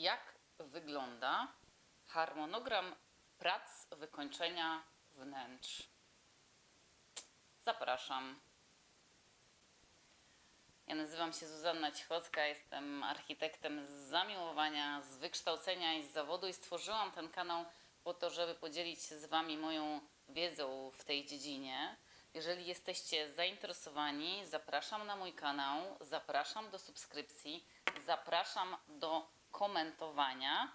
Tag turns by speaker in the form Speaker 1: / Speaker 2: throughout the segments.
Speaker 1: jak wygląda harmonogram prac wykończenia wnętrz. Zapraszam. Ja nazywam się Zuzanna Cichocka, jestem architektem z zamiłowania, z wykształcenia i z zawodu i stworzyłam ten kanał po to, żeby podzielić się z Wami moją wiedzą w tej dziedzinie. Jeżeli jesteście zainteresowani, zapraszam na mój kanał, zapraszam do subskrypcji, zapraszam do komentowania.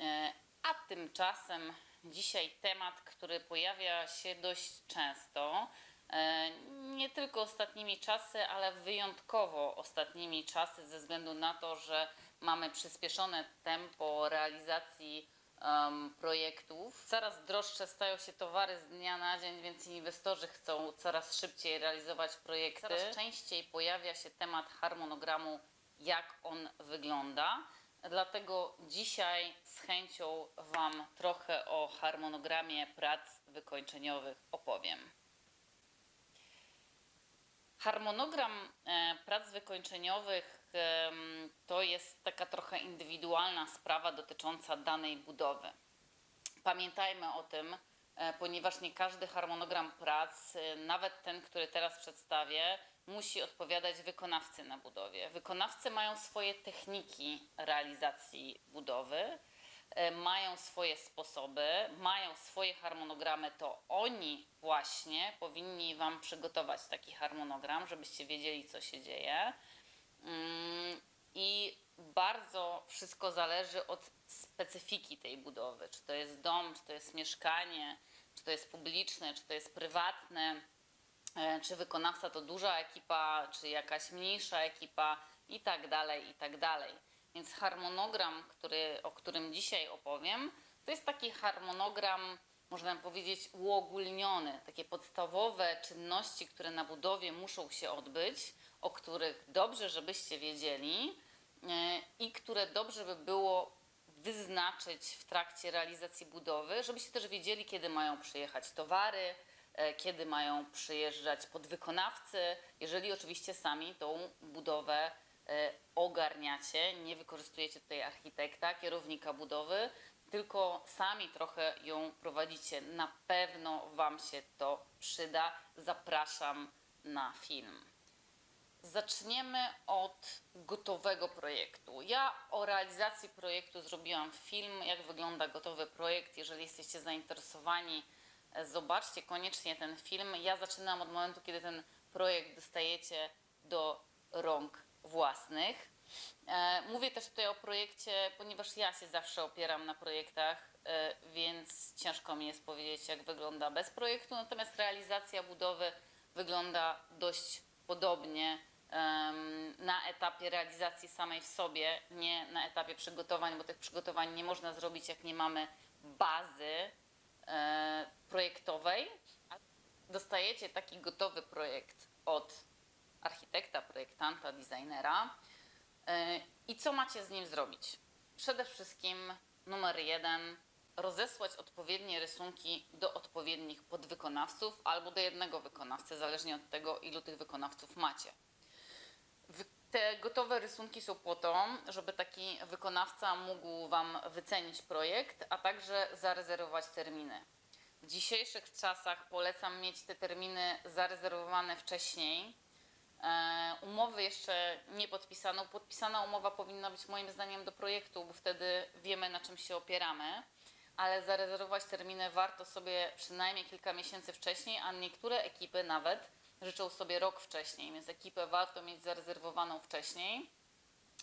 Speaker 1: E, A tymczasem dzisiaj temat, który pojawia się dość często, e, nie tylko ostatnimi czasy, ale wyjątkowo ostatnimi czasy, ze względu na to, że mamy przyspieszone tempo realizacji em, projektów. Coraz droższe stają się towary z dnia na dzień, więc inwestorzy chcą coraz szybciej realizować projekty. Coraz częściej pojawia się temat harmonogramu, jak on wygląda. Dlatego dzisiaj z chęcią Wam trochę o harmonogramie prac wykończeniowych opowiem. Harmonogram e, prac wykończeniowych to jest taka trochę indywidualna sprawa dotycząca danej budowy. Pamiętajmy o tym, e, ponieważ nie każdy harmonogram prac, e, nawet ten, który teraz przedstawię, musi odpowiadać wykonawcy na budowie. Wykonawcy mają swoje techniki realizacji budowy, e, mają swoje sposoby, mają swoje harmonogramy, to oni właśnie powinni Wam przygotować taki harmonogram, żebyście wiedzieli, co się dzieje. Mm, I bardzo wszystko zależy od specyfiki tej budowy. Czy to jest dom, czy to jest mieszkanie, czy to jest publiczne, czy to jest prywatne, czy wykonawca to duża ekipa, czy jakaś mniejsza ekipa i tak dalej, i tak dalej. Więc harmonogram, który, o którym dzisiaj opowiem, to jest taki harmonogram, można powiedzieć, uogólniony, takie podstawowe czynności, które na budowie muszą się odbyć, o których dobrze, żebyście wiedzieli e, i które dobrze by było wyznaczyć w trakcie realizacji budowy, żebyście też wiedzieli, kiedy mają przyjechać towary, e, kiedy mają przyjeżdżać podwykonawcy, jeżeli oczywiście sami tą budowę e, ogarniacie, nie wykorzystujecie tutaj architekta, kierownika budowy, tylko sami trochę ją prowadzicie. Na pewno Wam się to przyda. Zapraszam na film. Zaczniemy od gotowego projektu. Ja o realizacji projektu zrobiłam film, jak wygląda gotowy projekt. Jeżeli jesteście zainteresowani, e, zobaczcie koniecznie ten film. Ja zaczynam od momentu, kiedy ten projekt dostajecie do rąk własnych. E, Mówię też tutaj o projekcie, ponieważ ja się zawsze opieram na projektach, e, więc ciężko mi jest powiedzieć, jak wygląda bez projektu. Natomiast realizacja budowy wygląda dość podobnie na etapie realizacji samej w sobie, nie na etapie przygotowań, bo tych przygotowań nie można zrobić, jak nie mamy bazy projektowej. Dostajecie taki gotowy projekt od architekta, projektanta, designera. E, I co macie z nim zrobić? Przede wszystkim numer jeden, rozesłać odpowiednie rysunki do odpowiednich podwykonawców albo do jednego wykonawcy, zależnie od tego, ilu tych wykonawców macie. Te gotowe rysunki są po to, żeby taki wykonawca mógł Wam wycenić projekt, a także zarezerwować terminy. W dzisiejszych czasach polecam mieć te terminy zarezerwowane wcześniej. E, Umowy jeszcze nie podpisano. Podpisana umowa powinna być moim zdaniem do projektu, bo wtedy wiemy na czym się opieramy, ale zarezerwować terminy warto sobie przynajmniej kilka miesięcy wcześniej, a niektóre ekipy nawet życzą sobie rok wcześniej, więc ekipę warto mieć zarezerwowaną wcześniej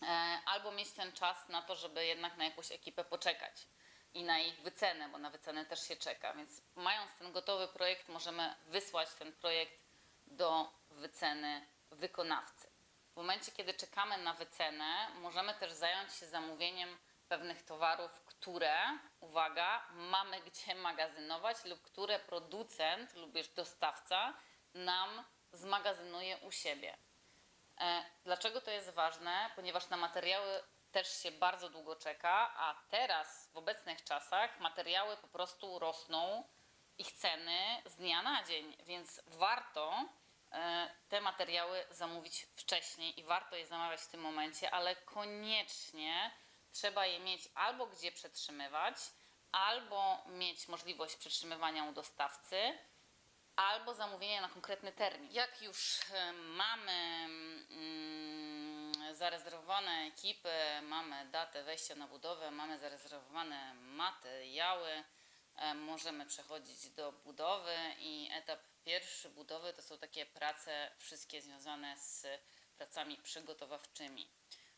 Speaker 1: e, albo mieć ten czas na to, żeby jednak na jakąś ekipę poczekać i na ich wycenę, bo na wycenę też się czeka. Więc mając ten gotowy projekt, możemy wysłać ten projekt do wyceny wykonawcy. W momencie, kiedy czekamy na wycenę, możemy też zająć się zamówieniem pewnych towarów, które, uwaga, mamy gdzie magazynować lub które producent lub też dostawca nam zmagazynuje u siebie. E, Dlaczego to jest ważne? Ponieważ na materiały też się bardzo długo czeka, a teraz w obecnych czasach materiały po prostu rosną, ich ceny z dnia na dzień, więc warto e, te materiały zamówić wcześniej i warto je zamawiać w tym momencie, ale koniecznie trzeba je mieć albo gdzie przetrzymywać, albo mieć możliwość przetrzymywania u dostawcy, albo zamówienia na konkretny termin. Jak już mamy mm, zarezerwowane ekipy, mamy datę wejścia na budowę, mamy zarezerwowane materiały, możemy przechodzić do budowy i etap pierwszy budowy to są takie prace wszystkie związane z pracami przygotowawczymi.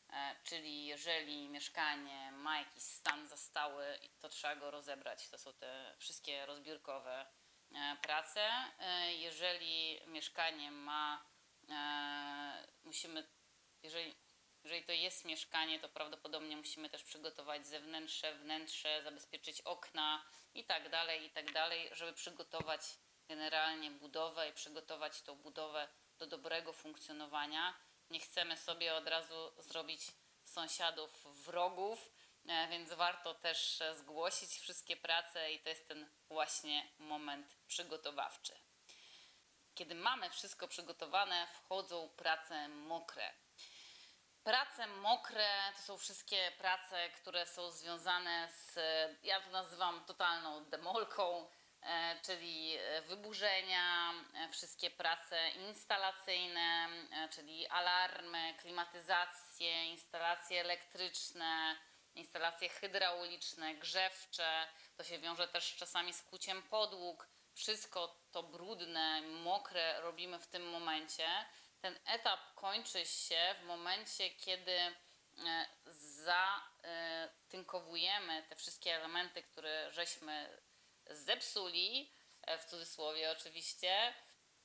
Speaker 1: E, Czyli jeżeli mieszkanie ma jakiś stan zastały, to trzeba go rozebrać. To są te wszystkie rozbiórkowe e, prace. E, Jeżeli mieszkanie ma, e, musimy, jeżeli, jeżeli to jest mieszkanie, to prawdopodobnie musimy też przygotować zewnętrzne, wnętrze, zabezpieczyć okna i tak dalej, i tak dalej, żeby przygotować generalnie budowę i przygotować tą budowę do dobrego funkcjonowania. Nie chcemy sobie od razu zrobić sąsiadów wrogów, więc warto też e, zgłosić wszystkie prace i to jest ten właśnie moment przygotowawczy. Kiedy mamy wszystko przygotowane, wchodzą prace mokre. Prace mokre to są wszystkie prace, które są związane z, ja to nazywam totalną demolką, e, czyli e, wyburzenia, e, wszystkie prace instalacyjne, e, czyli alarmy, klimatyzacje, instalacje elektryczne, instalacje hydrauliczne, grzewcze. To się wiąże też czasami z kuciem podłóg. Wszystko to brudne, mokre robimy w tym momencie. Ten etap kończy się w momencie, kiedy e, zatynkowujemy te wszystkie elementy, które żeśmy zepsuli, e, w cudzysłowie oczywiście,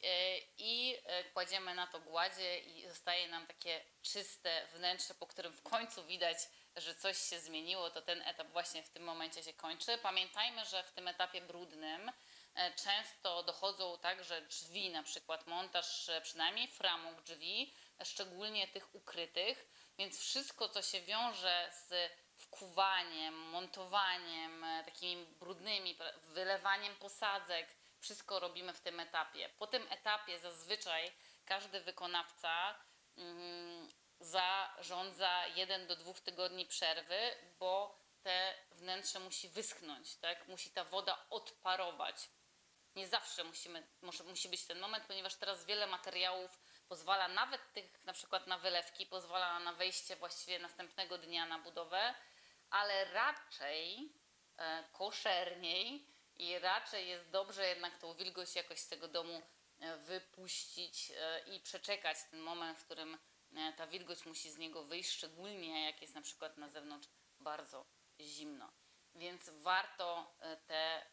Speaker 1: e, i e, kładziemy na to gładzie i zostaje nam takie czyste wnętrze, po którym w końcu widać, że coś się zmieniło, to ten etap właśnie w tym momencie się kończy. Pamiętajmy, że w tym etapie brudnym e, często dochodzą także drzwi, na przykład montaż e, przynajmniej framug drzwi, szczególnie tych ukrytych, więc wszystko, co się wiąże z wkuwaniem, montowaniem, e, takimi brudnymi, wylewaniem posadzek, wszystko robimy w tym etapie. Po tym etapie zazwyczaj każdy wykonawca mm, zarządza jeden do dwóch tygodni przerwy, bo te wnętrze musi wyschnąć, tak? Musi ta woda odparować. Nie zawsze musimy, może, musi być ten moment, ponieważ teraz wiele materiałów pozwala, nawet tych na przykład na wylewki, pozwala na wejście właściwie następnego dnia na budowę, ale raczej e, koszerniej i raczej jest dobrze jednak tą wilgoć jakoś z tego domu e, wypuścić e, i przeczekać ten moment, w którym ta wilgoć musi z niego wyjść, szczególnie jak jest na przykład na zewnątrz bardzo zimno. Więc warto e, tę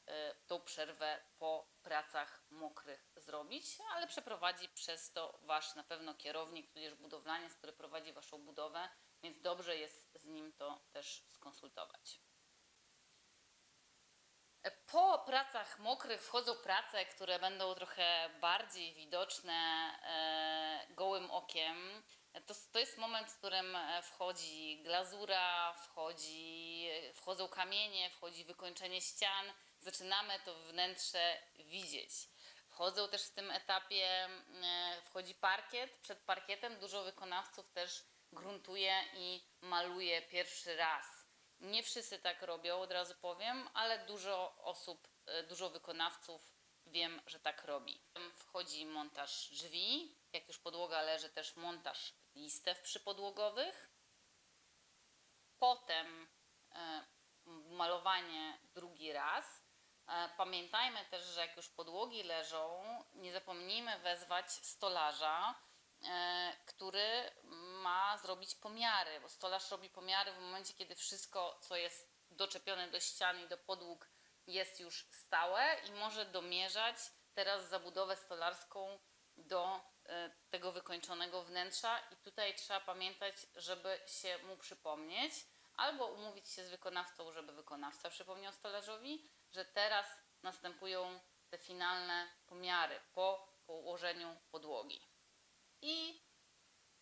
Speaker 1: e, przerwę po pracach mokrych zrobić, ale przeprowadzi przez to wasz na pewno kierownik, tudzież budowlaniec, który prowadzi waszą budowę, więc dobrze jest z nim to też skonsultować. Po pracach mokrych wchodzą prace, które będą trochę bardziej widoczne e, gołym okiem. To, to jest moment, w którym e, wchodzi glazura, wchodzi, wchodzą kamienie, wchodzi wykończenie ścian. Zaczynamy to wnętrze widzieć. Wchodzą też w tym etapie, e, wchodzi parkiet. Przed parkietem dużo wykonawców też gruntuje i maluje pierwszy raz. Nie wszyscy tak robią, od razu powiem, ale dużo osób, e, dużo wykonawców wiem, że tak robi. Wchodzi montaż drzwi, jak już podłoga leży też montaż listew przypodłogowych. Potem e, malowanie drugi raz. E, Pamiętajmy też, że jak już podłogi leżą, nie zapomnijmy wezwać stolarza, e, który ma zrobić pomiary, bo stolarz robi pomiary w momencie, kiedy wszystko, co jest doczepione do ścian i do podłóg, jest już stałe i może domierzać teraz zabudowę stolarską do tego wykończonego wnętrza i tutaj trzeba pamiętać, żeby się mu przypomnieć albo umówić się z wykonawcą, żeby wykonawca przypomniał stolarzowi, że teraz następują te finalne pomiary po położeniu podłogi. I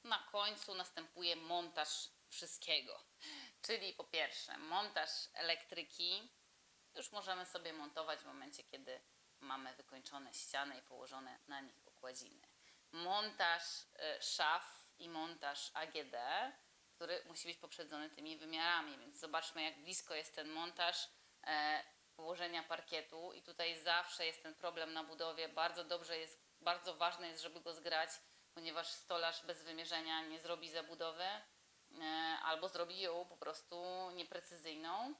Speaker 1: na końcu następuje montaż wszystkiego. Czyli po pierwsze montaż elektryki. Już możemy sobie montować w momencie, kiedy mamy wykończone ściany i położone na nich okładziny. Montaż e, szaf i montaż AGD, który musi być poprzedzony tymi wymiarami. Więc zobaczmy, jak blisko jest ten montaż e, położenia parkietu. I tutaj zawsze jest ten problem na budowie. Bardzo dobrze jest, bardzo ważne jest, żeby go zgrać, ponieważ stolarz bez wymierzenia nie zrobi zabudowy e, albo zrobi ją po prostu nieprecyzyjną.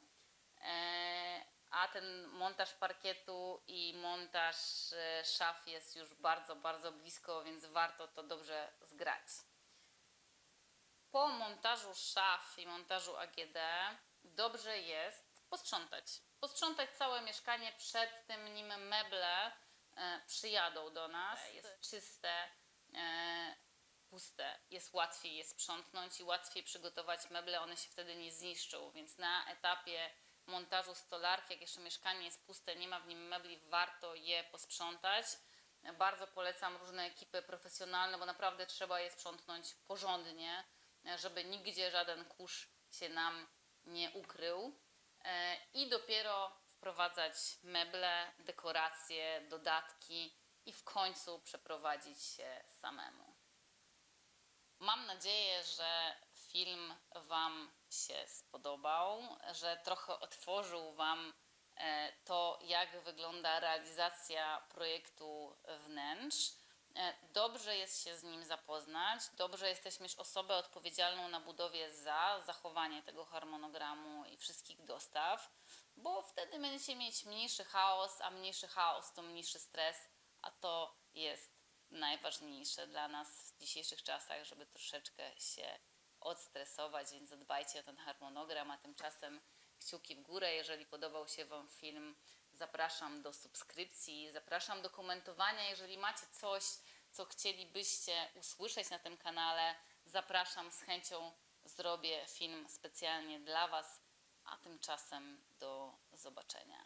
Speaker 1: E, a ten montaż parkietu i montaż e, szaf jest już bardzo, bardzo blisko, więc warto to dobrze zgrać. Po montażu szaf i montażu AGD dobrze jest posprzątać. Posprzątać całe mieszkanie przed tym, nim meble e, przyjadą do nas. Jest czyste, e, puste. Jest łatwiej je sprzątnąć i łatwiej przygotować meble, one się wtedy nie zniszczą. Więc na etapie montażu stolarki, jak jeszcze mieszkanie jest puste, nie ma w nim mebli, warto je posprzątać. Bardzo polecam różne ekipy profesjonalne, bo naprawdę trzeba je sprzątnąć porządnie, żeby nigdzie żaden kurz się nam nie ukrył. E, I dopiero wprowadzać meble, dekoracje, dodatki i w końcu przeprowadzić się samemu. Mam nadzieję, że film Wam się spodobał, że trochę otworzył Wam e, to, jak wygląda realizacja projektu wnętrz. E, Dobrze jest się z nim zapoznać, dobrze jest też mieć osobę odpowiedzialną na budowie za zachowanie tego harmonogramu i wszystkich dostaw, bo wtedy będziecie mieć mniejszy chaos, a mniejszy chaos to mniejszy stres, a to jest najważniejsze dla nas w dzisiejszych czasach, żeby troszeczkę się odstresować, więc zadbajcie o ten harmonogram, a tymczasem kciuki w górę, jeżeli podobał się Wam film. Zapraszam do subskrypcji, zapraszam do komentowania, jeżeli macie coś, co chcielibyście usłyszeć na tym kanale. Zapraszam z chęcią zrobię film specjalnie dla Was, a tymczasem do zobaczenia.